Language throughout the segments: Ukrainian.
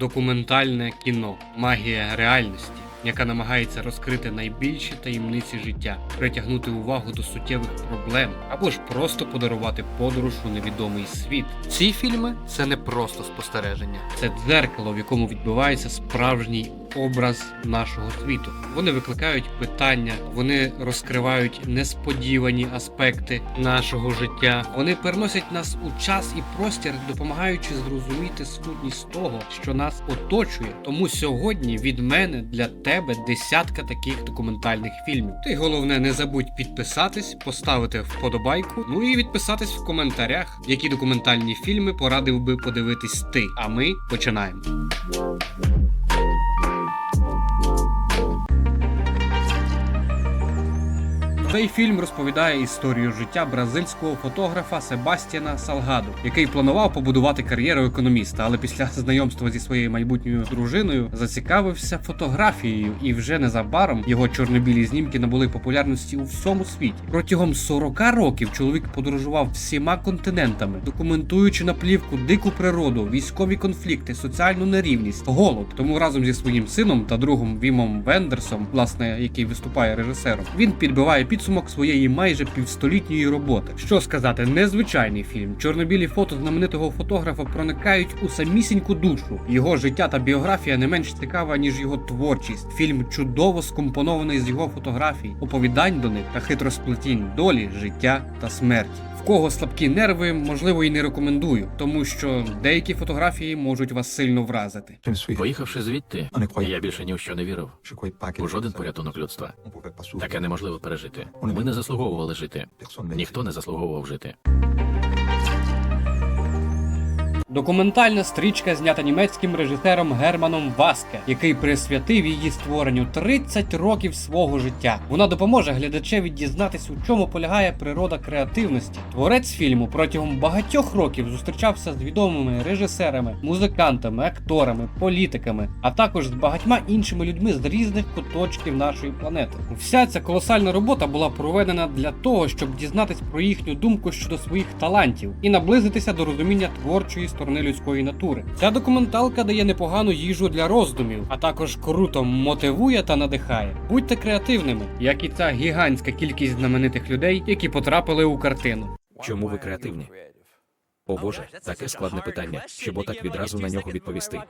Документальне кіно магія реальності, яка намагається розкрити найбільші таємниці життя, притягнути увагу до суттєвих проблем або ж просто подарувати подорож у невідомий світ. Ці фільми це не просто спостереження, це дзеркало, в якому відбувається справжній образ нашого світу. Вони викликають питання, вони розкривають несподівані аспекти нашого життя. Вони переносять нас у час і простір, допомагаючи зрозуміти сутність того, що нас оточує. Тому сьогодні від мене для тебе десятка таких документальних фільмів. Ти головне не забудь підписатись, поставити вподобайку, ну і відписатись в коментарях, які документальні фільми порадив би подивитись ти. А ми починаємо. Цей фільм розповідає історію життя бразильського фотографа Себастьяна Салгаду, який планував побудувати кар'єру економіста, але після знайомства зі своєю майбутньою дружиною зацікавився фотографією, і вже незабаром його чорно-білі знімки набули популярності у всьому світі. Протягом 40 років чоловік подорожував всіма континентами, документуючи на плівку дику природу, військові конфлікти, соціальну нерівність, голод. Тому разом зі своїм сином та другом Вімом Вендерсом, власне, який виступає режисером, він підбиває підсумок своєї майже півстолітньої роботи. Що сказати, незвичайний фільм. Чорнобілі фото знаменитого фотографа проникають у самісіньку душу. Його життя та біографія не менш цікава, ніж його творчість. Фільм чудово скомпонований з його фотографій, оповідань до них та хитросплетінь долі, життя та смерті. В кого слабкі нерви, можливо, і не рекомендую, тому що деякі фотографії можуть вас сильно вразити. Поїхавши звідти, я більше ні в що не вірив. У жоден порятунок людства. Таке неможливо пережити. Ми не заслуговували жити. Ніхто не заслуговував жити. Документальна стрічка знята німецьким режисером Германом Васке, який присвятив її створенню 30 років свого життя. Вона допоможе глядачеві дізнатись, у чому полягає природа креативності. Творець фільму протягом багатьох років зустрічався з відомими режисерами, музикантами, акторами, політиками, а також з багатьма іншими людьми з різних куточків нашої планети. Вся ця колосальна робота була проведена для того, щоб дізнатись про їхню думку щодо своїх талантів і наблизитися до розуміння творчої сторони людської натури. Ця документалка дає непогану їжу для роздумів, а також круто мотивує та надихає. Будьте креативними, як і ця гігантська кількість знаменитих людей, які потрапили у картину. Чому ви креативні? О Боже, таке складне питання, щоб отак відразу на нього відповісти.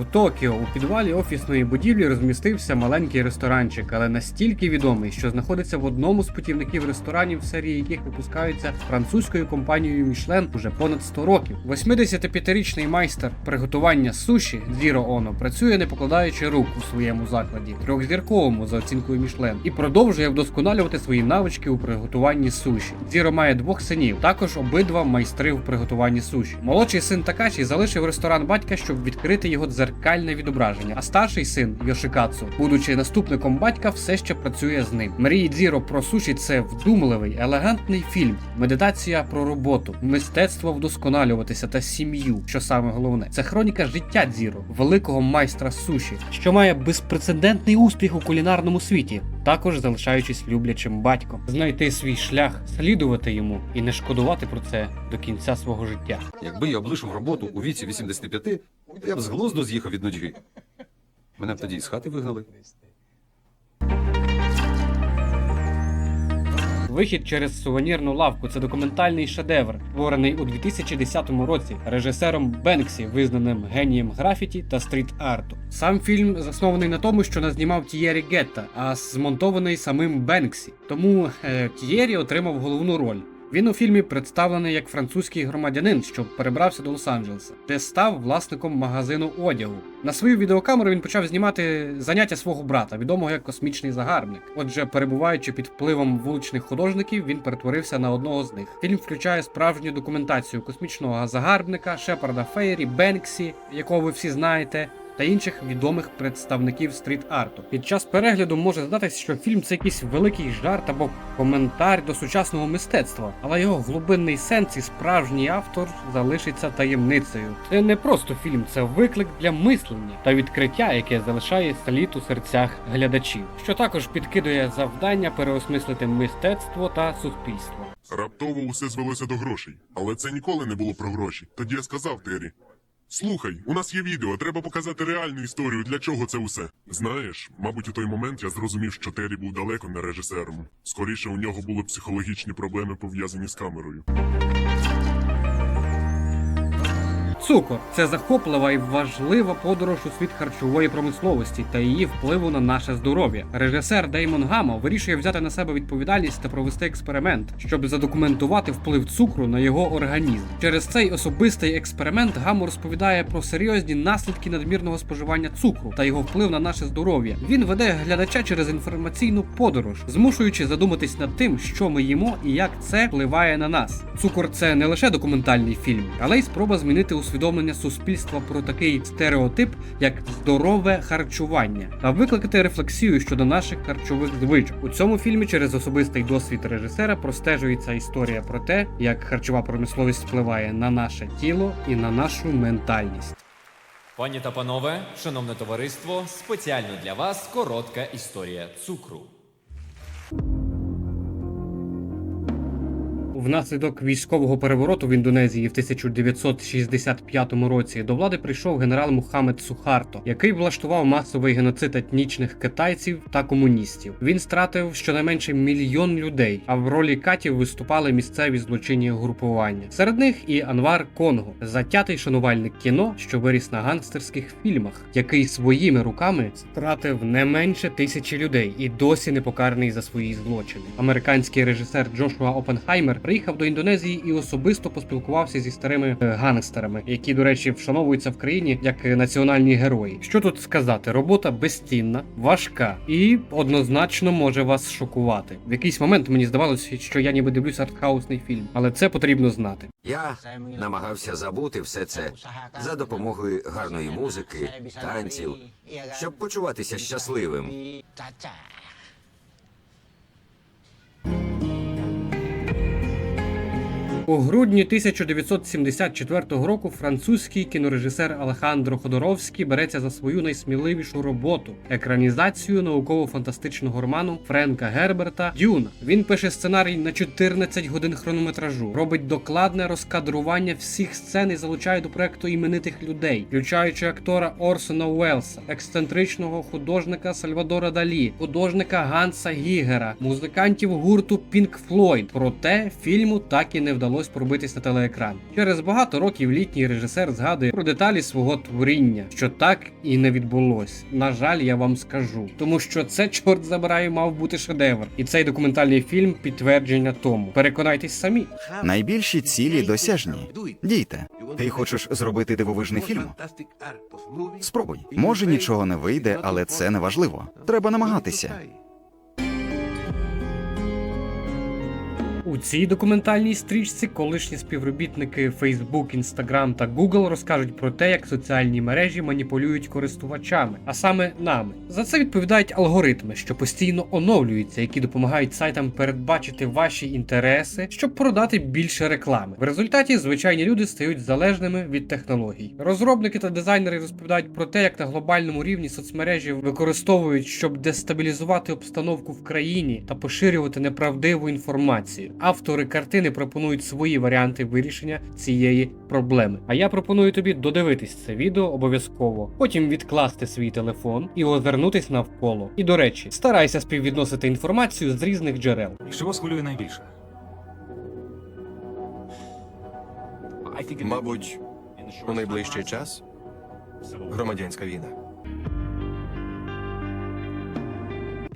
У Токіо у підвалі офісної будівлі розмістився маленький ресторанчик, але настільки відомий, що знаходиться в одному з путівників ресторанів, серії яких випускаються французькою компанією Мішлен уже понад 100 років. 85-річний майстер приготування суші Зіро Оно працює не покладаючи рук у своєму закладі, трьохзірковому за оцінкою Мішлен, і продовжує вдосконалювати свої навички у приготуванні суші. Зіро має двох синів, також обидва майстри в приготуванні суші. Молодший син Такачі залишив ресторан батька, щоб відкрити його дзеркальне відображення. А старший син Йошикацу, будучи наступником батька, все ще працює з ним. Мрії Дзіро про суші це вдумливий, елегантний фільм, медитація про роботу, мистецтво вдосконалюватися та сім'ю. Що саме головне, це хроніка життя Дзіро, великого майстра суші, що має безпрецедентний успіх у кулінарному світі, також залишаючись люблячим батьком, знайти свій шлях, слідувати йому і не шкодувати про це до кінця свого життя. Якби я облишив роботу у віці 85, я б з глузду з'їхав від нудьги. Мене б тоді з хати вигнали. Вихід через сувенірну лавку це документальний шедевр, створений у 2010 році режисером Бенксі, визнаним генієм графіті та стріт-арту. Сам фільм заснований на тому, що назнімав Тієрі Гетта, а змонтований самим Бенксі. Тому е, Тієрі отримав головну роль. Він у фільмі представлений як французький громадянин, що перебрався до Лос-Анджелеса, де став власником магазину одягу. На свою відеокамеру він почав знімати заняття свого брата, відомого як космічний загарбник. Отже, перебуваючи під впливом вуличних художників, він перетворився на одного з них. Фільм включає справжню документацію космічного загарбника, Шепарда Фейрі, Бенксі, якого ви всі знаєте. Та інших відомих представників стріт-арту. Під час перегляду може здатись, що фільм це якийсь великий жарт або коментар до сучасного мистецтва, але його глибинний сенс і справжній автор залишиться таємницею. Це не просто фільм, це виклик для мислення та відкриття, яке залишає слід у серцях глядачів, що також підкидує завдання переосмислити мистецтво та суспільство. Раптово усе звелося до грошей, але це ніколи не було про гроші. Тоді я сказав Террі. Слухай, у нас є відео, треба показати реальну історію, для чого це усе. Знаєш, мабуть, у той момент я зрозумів, що Террі був далеко не режисером. Скоріше у нього були психологічні проблеми пов'язані з камерою. Цукор це захоплива і важлива подорож у світ харчової промисловості та її впливу на наше здоров'я. Режисер Деймон Гамо вирішує взяти на себе відповідальність та провести експеримент, щоб задокументувати вплив цукру на його організм. Через цей особистий експеримент Гамо розповідає про серйозні наслідки надмірного споживання цукру та його вплив на наше здоров'я. Він веде глядача через інформаційну подорож, змушуючи задуматись над тим, що ми їмо і як це впливає на нас. Цукор це не лише документальний фільм, але й спроба змінити усвідомлення суспільства про такий стереотип, як здорове харчування, та викликати рефлексію щодо наших харчових звичок. У цьому фільмі через особистий досвід режисера простежується історія про те, як харчова промисловість впливає на наше тіло і на нашу ментальність. Пані та панове, шановне товариство, спеціально для вас коротка історія цукру. Внаслідок військового перевороту в Індонезії в 1965 році до влади прийшов генерал Мухаммед Сухарто, який влаштував масовий геноцид етнічних китайців та комуністів. Він стратив щонайменше мільйон людей, а в ролі катів виступали місцеві злочинні групування. Серед них і Анвар Конго, затятий шанувальник кіно, що виріс на гангстерських фільмах, який своїми руками стратив не менше тисячі людей і досі не покараний за свої злочини. Американський режисер Джошуа Опенхаймер приїхав до Індонезії і особисто поспілкувався зі старими е, гангстерами, які, до речі, вшановуються в країні як національні герої. Що тут сказати? Робота безцінна, важка і однозначно може вас шокувати. В якийсь момент мені здавалося, що я ніби дивлюсь артхаусний фільм, але це потрібно знати. Я намагався забути все це за допомогою гарної музики, танців, щоб почуватися щасливим. У грудні 1974 року французький кінорежисер Алехандро Ходоровський береться за свою найсміливішу роботу екранізацію науково-фантастичного роману Френка Герберта Дюна. Він пише сценарій на 14 годин хронометражу, робить докладне розкадрування всіх сцен і залучає до проекту іменитих людей, включаючи актора Орсона Уелса, ексцентричного художника Сальвадора Далі, художника Ганса Гігера, музикантів гурту Pink Floyd. Проте фільму так і не вдалося пробитись на телеекран. Через багато років літній режисер згадує про деталі свого творіння, що так і не відбулось. На жаль, я вам скажу, тому що це чорт забирає, мав бути шедевр, і цей документальний фільм підтвердження тому. Переконайтесь самі. Найбільші цілі досяжні. Дійте. Ти хочеш зробити дивовижний фільм? Спробуй. Може нічого не вийде, але це не важливо. Треба намагатися. У цій документальній стрічці колишні співробітники Facebook, Instagram та Google розкажуть про те, як соціальні мережі маніпулюють користувачами, а саме нами. За це відповідають алгоритми, що постійно оновлюються, які допомагають сайтам передбачити ваші інтереси, щоб продати більше реклами. В результаті звичайні люди стають залежними від технологій. Розробники та дизайнери розповідають про те, як на глобальному рівні соцмережі використовують, щоб дестабілізувати обстановку в країні та поширювати неправдиву інформацію. Автори картини пропонують свої варіанти вирішення цієї проблеми. А я пропоную тобі додивитись це відео обов'язково, потім відкласти свій телефон і озирнутись навколо. І до речі, старайся співвідносити інформацію з різних джерел. Що вас хвилює найбільше? Мабуть, у найближчий час громадянська війна.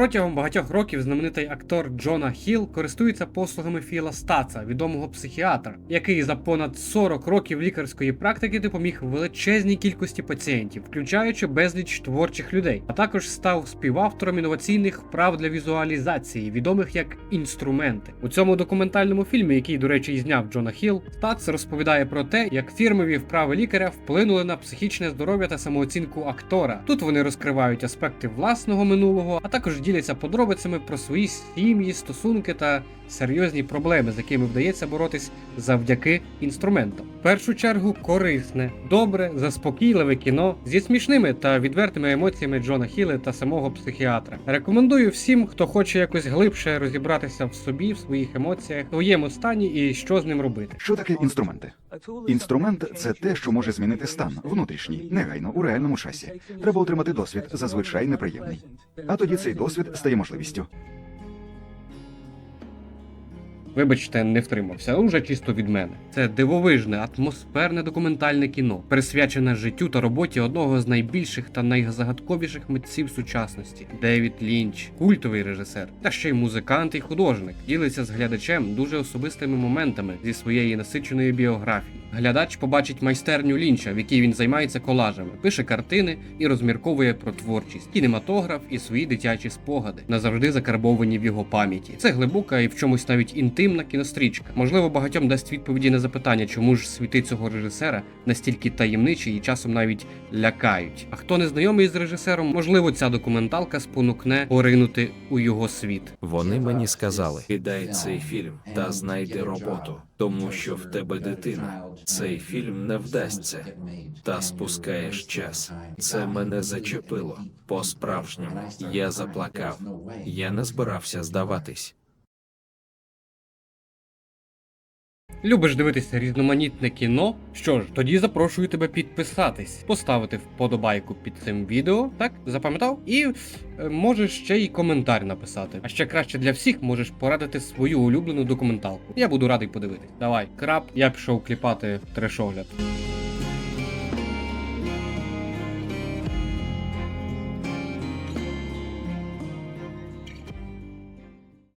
Протягом багатьох років знаменитий актор Джона Хіл користується послугами Філа Стаца, відомого психіатра, який за понад 40 років лікарської практики допоміг величезній кількості пацієнтів, включаючи безліч творчих людей, а також став співавтором інноваційних вправ для візуалізації, відомих як інструменти. У цьому документальному фільмі, який, до речі, і зняв Джона Хіл, Стац розповідає про те, як фірмові вправи лікаря вплинули на психічне здоров'я та самооцінку актора. Тут вони розкривають аспекти власного минулого, а також діляться подробицями про свої сім'ї, стосунки та серйозні проблеми, з якими вдається боротись завдяки інструментам. В першу чергу корисне, добре, заспокійливе кіно зі смішними та відвертими емоціями Джона Хіли та самого психіатра. Рекомендую всім, хто хоче якось глибше розібратися в собі, в своїх емоціях, своєму стані і що з ним робити. Що таке інструменти? Інструмент це те, що може змінити стан внутрішній, негайно у реальному часі. Треба отримати досвід, зазвичай неприємний. А тоді цей досвід стає можливістю. Вибачте, не втримався, вже чисто від мене. Це дивовижне, атмосферне документальне кіно, присвячене життю та роботі одного з найбільших та найзагадковіших митців сучасності Девід Лінч, культовий режисер, та ще й музикант і художник, ділиться з глядачем дуже особистими моментами зі своєї насиченої біографії. Глядач побачить майстерню Лінча, в якій він займається колажами, пише картини і розмірковує про творчість, кінематограф і свої дитячі спогади, назавжди закарбовані в його пам'яті. Це глибока і в чомусь навіть інтимна кінострічка. Можливо, багатьом дасть відповіді на запитання, чому ж світи цього режисера настільки таємничі і часом навіть лякають. А хто не знайомий з режисером, можливо, ця документалка спонукне поринути у його світ. Вони мені сказали: кидай цей фільм та знайди роботу, тому що в тебе дитина. Цей фільм не вдасться. Та спускаєш час. Це мене зачепило. По-справжньому я заплакав. Я не збирався здаватись. Любиш дивитися різноманітне кіно? Що ж, тоді запрошую тебе підписатись, поставити вподобайку під цим відео, так запам'ятав? І е, можеш ще й коментар написати. А ще краще для всіх можеш порадити свою улюблену документалку. Я буду радий подивитись. Давай, крап, я пішов кліпати трешогляд.